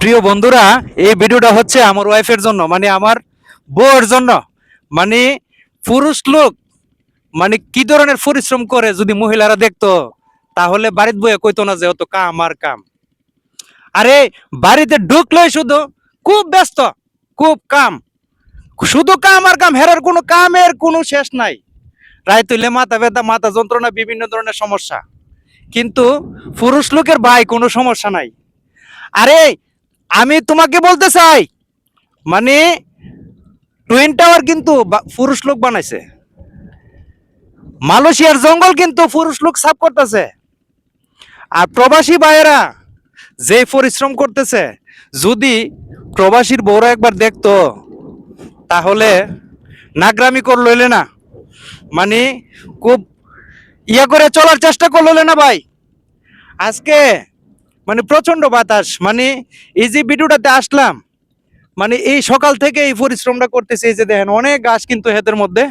প্রিয় বন্ধুরা, এই ভিডিওটা হচ্ছে আমার ওয়াইফের জন্য মানে আমার বউয়ের জন্য। মানে পুরুষ লোক মানে কি ধরনের পরিশ্রম করে যদি মহিলারা দেখতো, তাহলে বাড়িতে বয়ে কইতো না যে অত কাম আর কাম। আরে, বাড়িতে ঢুকলোই শুধু খুব ব্যস্ত, খুব কাম। শুধু কাম আর কাম, হেরার কোনো কামের কোনো শেষ নাই। রায় তুলে মাথা ব্যথা, মাথা যন্ত্রণা, বিভিন্ন ধরনের সমস্যা। কিন্তু পুরুষ লোকের ভাই কোনো সমস্যা নাই। আরে আমি তোমাকে বলতে চাই মানে টুইন টাওয়ার কিন্তু পুরুষ লোক বানাইছে। মালয়েশিয়ার জঙ্গল কিন্তু পুরুষ লোক সাফ করতেছে। আর প্রবাসী ভাইয়েরা যে পরিশ্রম করতেছে, যদি প্রবাসীর বউরা একবার দেখতো, তাহলে নাগরামি কর লইলে না। মানে খুব ইয়া করে চলার চেষ্টা করল না ভাই। আজকে মানে প্রচণ্ড বাতাস। মানে এই যে ভিডিওটাতে আসলাম মানে এই সকাল থেকে এই পরিশ্রমটা করতেছি, এই যে দেখেন অনেক গাছ কিন্তু হেতের মধ্যে।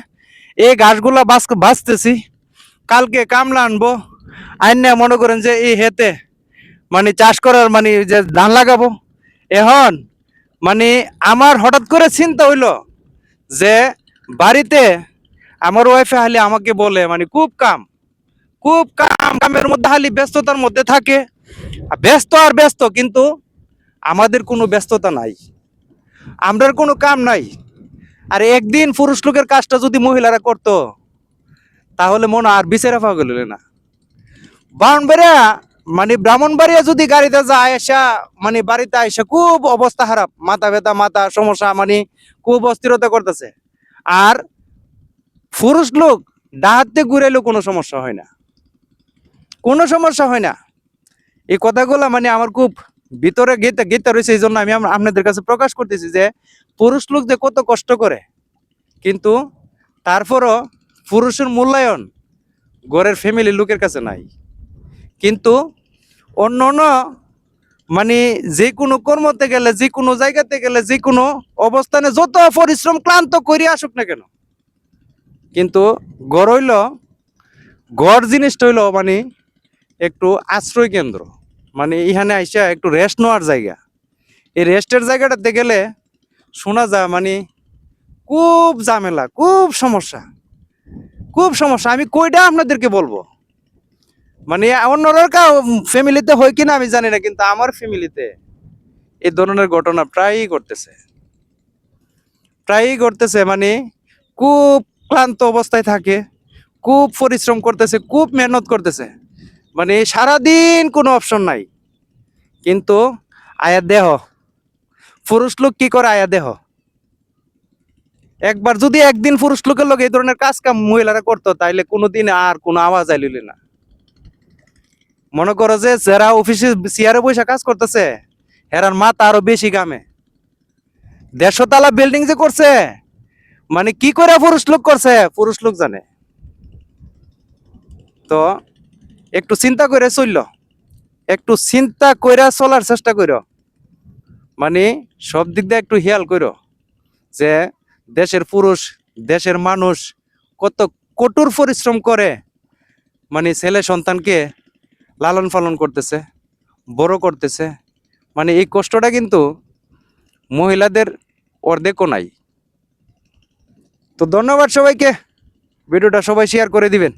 এই গাছগুলা বাস বাঁচতেছি। কালকে কামলা আনব। আইনে মনে করেন যে এই হেতে মানে চাষ করার মানে যে ধান লাগাবো। এখন মানে আমার হঠাৎ করে চিন্তা হইল যে বাড়িতে আমার ওয়াইফে হালি আমাকে বলে মানে খুব কাম খুব কাম, কামের মধ্যে হালি ব্যস্ততার মধ্যে থাকে। ব্যস্ত আর ব্যস্ত, কিন্তু আমাদের কোনো ব্যস্ততা নাই। আমরার কোনো কাম নাই। আর একদিন পুরুষ লোকের কাজটা যদি মহিলারা করতো, তাহলে মনে আর বিচারা হলে না। বাউনবাড়িয়া মানে ব্রাহ্মণবাড়িয়া যদি গাড়িতে যায় আসা মানে বাড়িতে আইসা খুব অবস্থা খারাপ। মাথা ব্যথা, মাথা সমস্যা মানে খুব অস্থিরতা করতেছে। আর পুরুষ লোক ডাহাতে ঘুরাইলেও কোনো সমস্যা হয় না। কোনো সমস্যা হয় না। এই কথাগুলো মানে আমার খুব ভিতরে গীতা গীতা রয়েছে এই জন্য আমি আপনাদের কাছে প্রকাশ করতেছি যে, পুরুষ লোক যে কত কষ্ট করে, কিন্তু তারপরও পুরুষের মূল্যায়ন ঘরের ফ্যামিলির লোকের কাছে নাই। কিন্তু অন্য অন্য মানে যে কোনো কর্মতে গেলে, যে কোনো জায়গাতে গেলে, যে কোনো অবস্থানে যত পরিশ্রম ক্লান্ত করে আসুক না কেন, কিন্তু গড় হইল গড় জিনিসটা হইল মানে একটু আশ্রয় কেন্দ্র। মানে এখানে আইসা একটু রেস্ট নেওয়ার জায়গা। এই রেস্টের জায়গাটাতে গেলে শোনা যায় মানে খুব ঝামেলা, খুব সমস্যা খুব সমস্যা। আমি কইটা আপনাদেরকে বলব? মানে অন্যরা ফ্যামিলিতে হয় কিনা আমি জানি না, কিন্তু আমার ফ্যামিলিতে এই ধরনের ঘটনা প্রায়ই ঘটতেছে। প্রায়ই ঘটতেছে মানে খুব ক্লান্ত অবস্থায় থাকে, খুব পরিশ্রম করতেছে, খুব মেহনত করতেছে। মানে সারাদিন কোনো অপশন নাই। কিন্তু আয়া দেহ, পুরুষ লোক কি করে আয়া দেহ? একবার যদি একদিন পুরুষ লোকের লোক এই ধরনের কাজ কাম মহিলারা করতো, তাইলে কোনোদিন আর কোনো আওয়াজ আইলিলে না। মনে করো যে যারা অফিসে চেয়ারে বসে কাজ করতেছে, হেরার মাথা আরও বেশি গামে দেড়শো তালা বিল্ডিং যে করছে মানে কি করে পুরুষ লোক করছে, পুরুষ লোক জানে। তো একটু চিন্তা করে চলল। একটু চিন্তা কইরা চলার চেষ্টা করো মানে সব দিক দিয়ে একটু হেয়াল করো যে দেশের পুরুষ, দেশের মানুষ কত কঠোর পরিশ্রম করে মানে ছেলে সন্তানকে লালন পালন করতেছে, বড় করতেছে। মানে এই কষ্টটা কিন্তু মহিলাদের অর্ধেকও নাই। তো ধন্যবাদ সবাইকে। ভিডিওটা সবাই শেয়ার করে দিবেন।